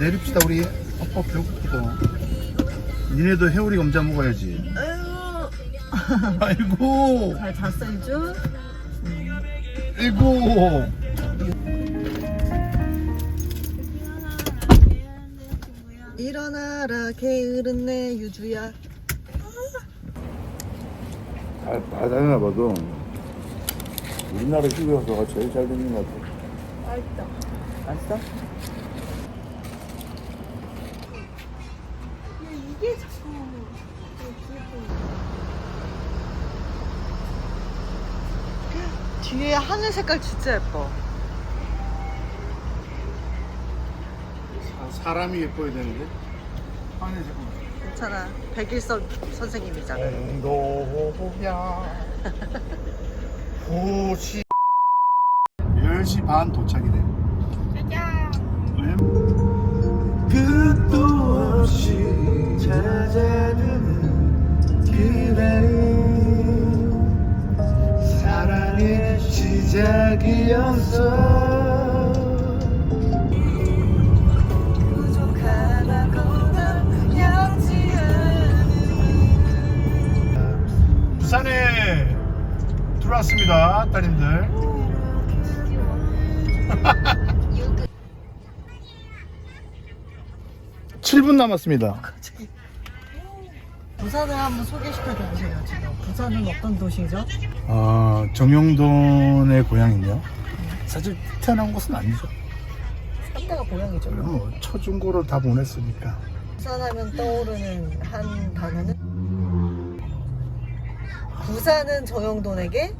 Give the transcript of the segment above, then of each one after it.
내립시다 우리. 아빠 배고프다. 니네도 해오리 감자 먹어야지. 아이고. 잘 잤어 이주? 아이고. 일어나라 게으른 내 유주야. 아, 바다나 봐도 우리나라 휴게소가 제일 잘 되는 것 같아. 맛있어? 이게 자꾸 뒤에 하늘 색깔 진짜 예뻐. 사람이 예뻐야 되는데? 안에 잠깐만. 괜찮아. 백일선 선생님이잖아. 공도야. 호시 10시 반 도착이네 시작이었어 부산에 들어왔습니다, 따님들. 칠분 남았습니다. 부산을 한번 소개시켜 주세요 지금 부산은 어떤 도시죠? 아, 정영돈의 고향이요. 사실 태어난 곳은 아니죠. 한때가 고향이죠 뭐 초중고를 다 보냈으니까. 부산하면 떠오르는 한 단어는 부산은 정영돈에게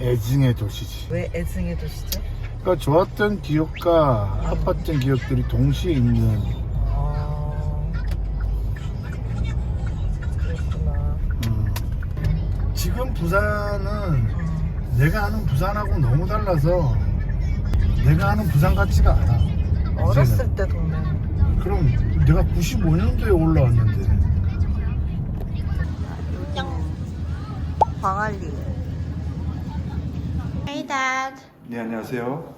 애증의 도시지. 왜 애증의 도시죠? 그러니까 좋았던 기억과 아팠던 기억들이 동시에 있는 부산은 내가 아는 부산하고 너무 달라서 내가 아는 부산 같지가 않아. 어렸을 때 동네 그럼 내가 95년도에 올라왔는데 광안리 Hey, Dad. 네 안녕하세요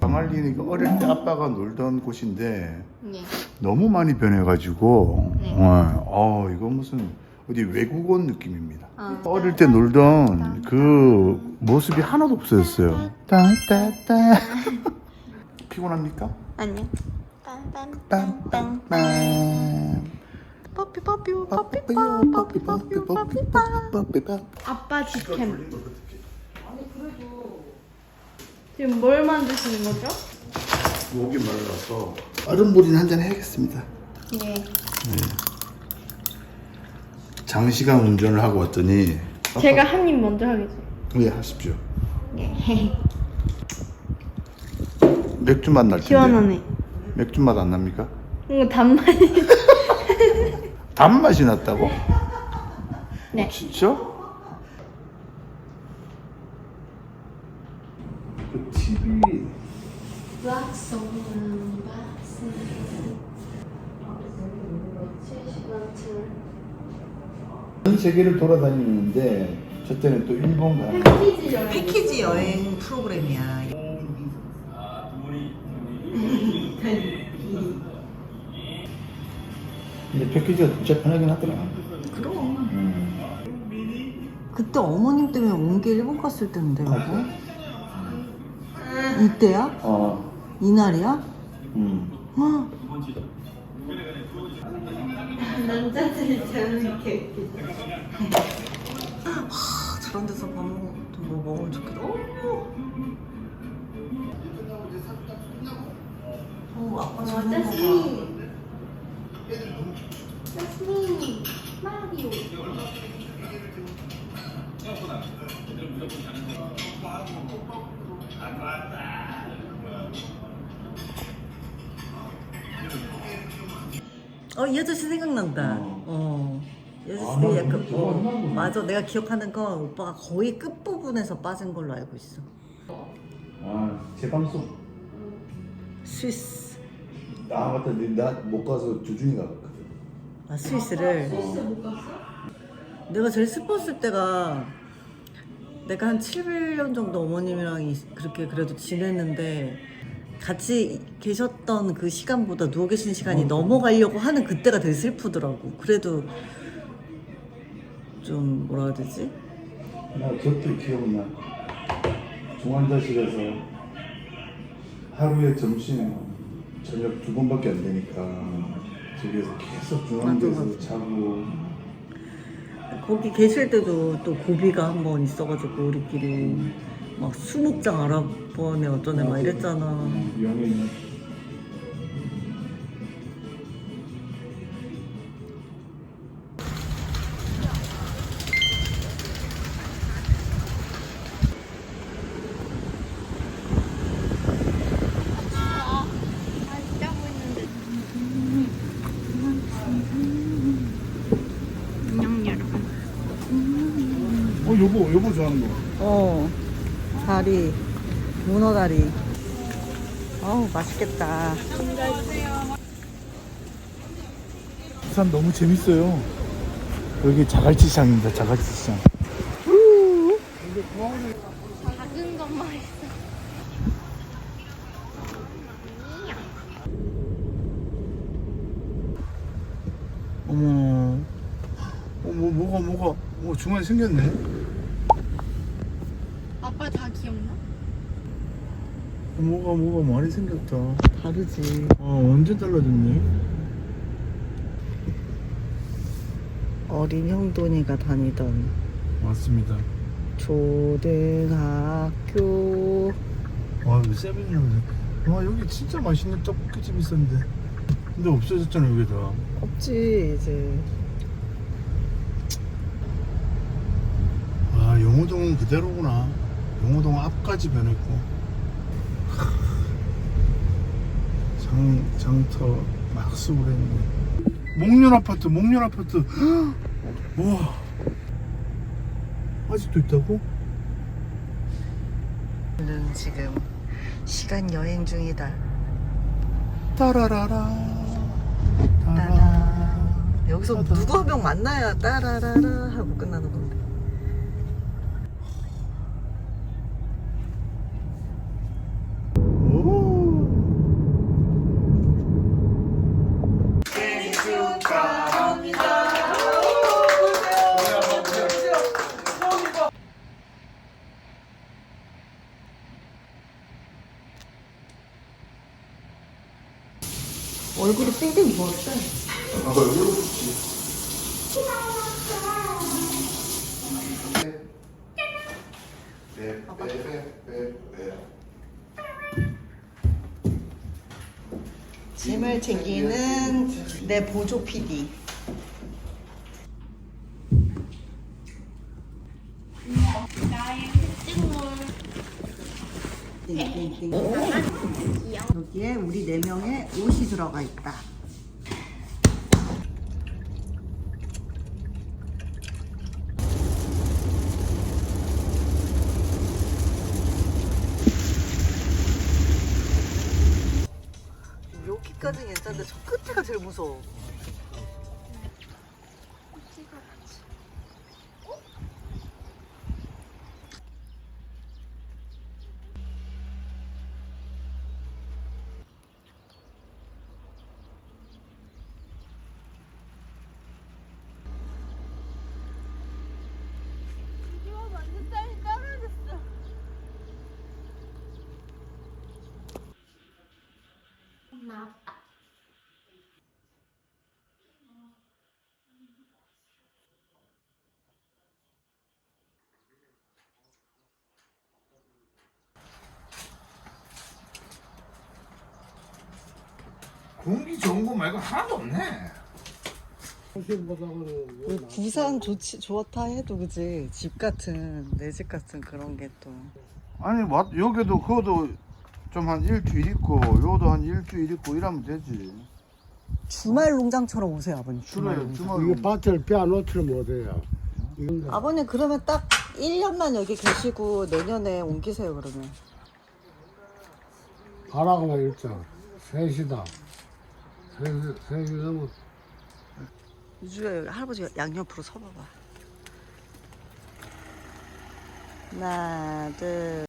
그 어릴 때 아빠가 놀던 곳인데 네. 너무 많이 변해가지고 네. 어, 어, 이거 무슨 어디 외국 온 느낌입니다 어. 어릴 때 놀던 그 모습이 하나도 없어졌어요 따따따 피곤합니까? 아니요. 빰빰빰빰빰. 빰빰빰 퍼피 퍼피 퍼피 뽀삐 퍼피 퍼피 퍼피 뽀삐 아빠 직캠. 지금 뭘 만드시는 거죠? 목이 말라서 얼음물이나 한잔 해야겠습니다 예. 장시간 운전을 하고 왔더니 제가 한 입 먼저 하겠죠. 예 하십시오 예. 맥주 맛 날 텐데 시원하네. 맥주 맛 안 납니까? 이거 단맛이. 단맛이 났다고? 네. 진짜? 그 TV 전 세계를 돌아다니는데 저 때는 또 일본 가요. 패키지 여행 프로그램이야 근데 패키지가 진짜 편하긴 하더라. 그럼 음. 그때 어머님 때문에 온 게 일본 갔을 때인데 여보 이때야? 어. 이날이야? 음. 어. 남자들이 저렇게. 하, 저런 데서 밥 먹어 뭐 먹으면 좋겠다 어, 어 아빠 저런 거 봐. 자스민. 자스민. 마리오. 어, 이 아저씨 생각난다. 어. 이 아저씨 약간, 어, 맞아. 내가 기억하는 건 오빠가 거의 끝 부분에서 빠진 걸로 알고 있어. 아, 제 방송. 스위스. 아, 맞다. 나못 가서 조준이가 갔거든. 아, 스위스를. 내가 제일 슬펐을 때가 내가 한 7년 정도 어머님이랑 이- 그렇게 그래도 지냈는데 같이 계셨던 그 시간보다 누워 계신 시간이 넘어가려고 하는 그때가 되게 슬프더라고. 그래도 좀 뭐라 해야 되지? 나 그때 기억나. 중환자실에서 하루에 점심 저녁 두 번밖에 안 되니까 저기에서 계속 중환자에서 맞아. 자고 거기 계실 때도 또 고비가 한 번 있어가지고 우리끼리 막 수목장 알아보네 어쩌네 막 이랬잖아. 여러분 어 여보 여보 좋아하는 거. 어 다리 문어 다리. 어우 맛있겠다. 부산 너무 재밌어요. 여기 자갈치 시장입니다. 자갈치 시장. 작은 것만 있어 어머. 어머 뭐가 뭐가 뭐 중간에 생겼네. 아빠 다 기억나? 어, 뭐가 뭐가 많이 생겼다. 다르지. 어 언제 달라졌니? 어린 형돈이가 다니던 맞습니다. 초등학교. 와 이거 세븐일레븐. 와 여기 진짜 맛있는 떡볶이집 있었는데. 근데 없어졌잖아 여기다. 없지 이제. 아 용호동은 그대로구나. 용호동 앞까지 변했고. 장 장터 막 쓰고 그랬는데. 목련 아파트, 목련 아파트. 우와. 아직도 있다고? 는 지금 시간 여행 중이다. 따라라라. 따라. 따라. 여기서 누구 한 명 만나야 따라라라 하고 끝나는 건데. 오. 얼굴이 땡땡 부었어. 아, 얼굴 좋지. 짐을 챙기는 내 보조 PD. 나의 특징물. 여기에 우리 네 명의 옷이 들어가 있다. 여기까지는 괜찮은데 저 끝에가 제일 무서워. 공기 좋은 거 말고 하나도 없네. 그 부산 좋지 좋다 해도 그지 집 같은 내 집 같은 그런 게 또 아니 뭐 여기도 그것도 좀 한 일주일 있고 요도 한 일주일 있고 이러면 되지. 주말 농장처럼 오세요 아버님 주말 그래 농장. 주말 이거 밭을 빼놓지를 못해요. 이건 아버님 그러면 딱 1년만 여기 계시고 내년에 옮기세요 그러면 가라고만 일자. 셋이다. 되면. 유주야 여기 할아버지 양옆으로 서봐봐. 하나 둘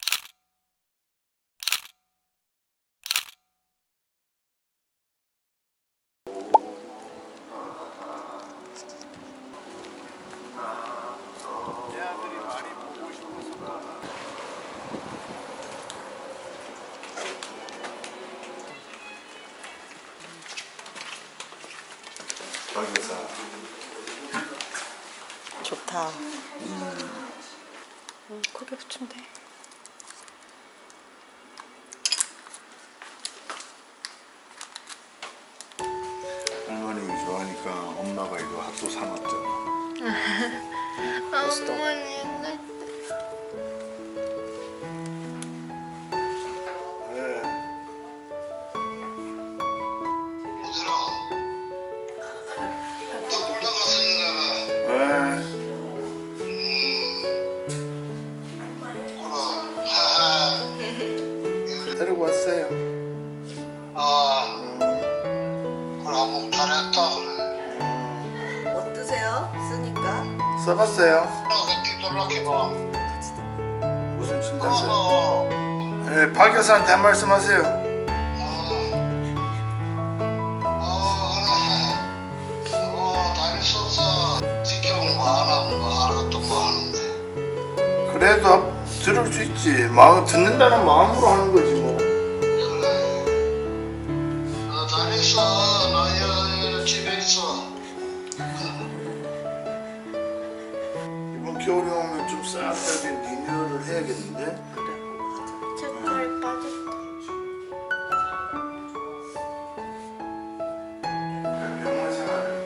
좋다. 음. 거기 붙이면 돼. 할머님이 좋아하니까 엄마가 이거 핫도 사놨잖아. 어머니 왔어요. 아, 한번 잘했다, 그래. 어떠세요? 쓰니까? 써봤어요. 놀라게봐. 무슨 진단서? 어, 네, 박 여사한테 한 말씀 하세요. 어, 그래. 어, 뭐 뭐. 그래도 들을 수 있지. 마음 듣는다는 마음으로 하는 거지 뭐. 해야겠는데. 색깔 빠졌다 병원 생활을.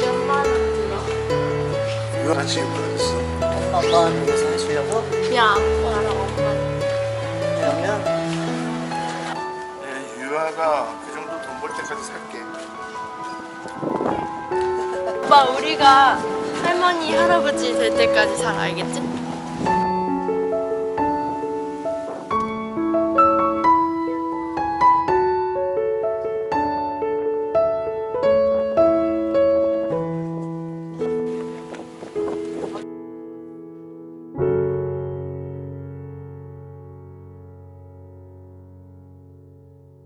몇만 원 들어 이거 같이 입어야겠어. 엄마가 여기서 해주려고? 야 오빠 우리가 할머니 할아버지 될 때까지 잘 알겠지?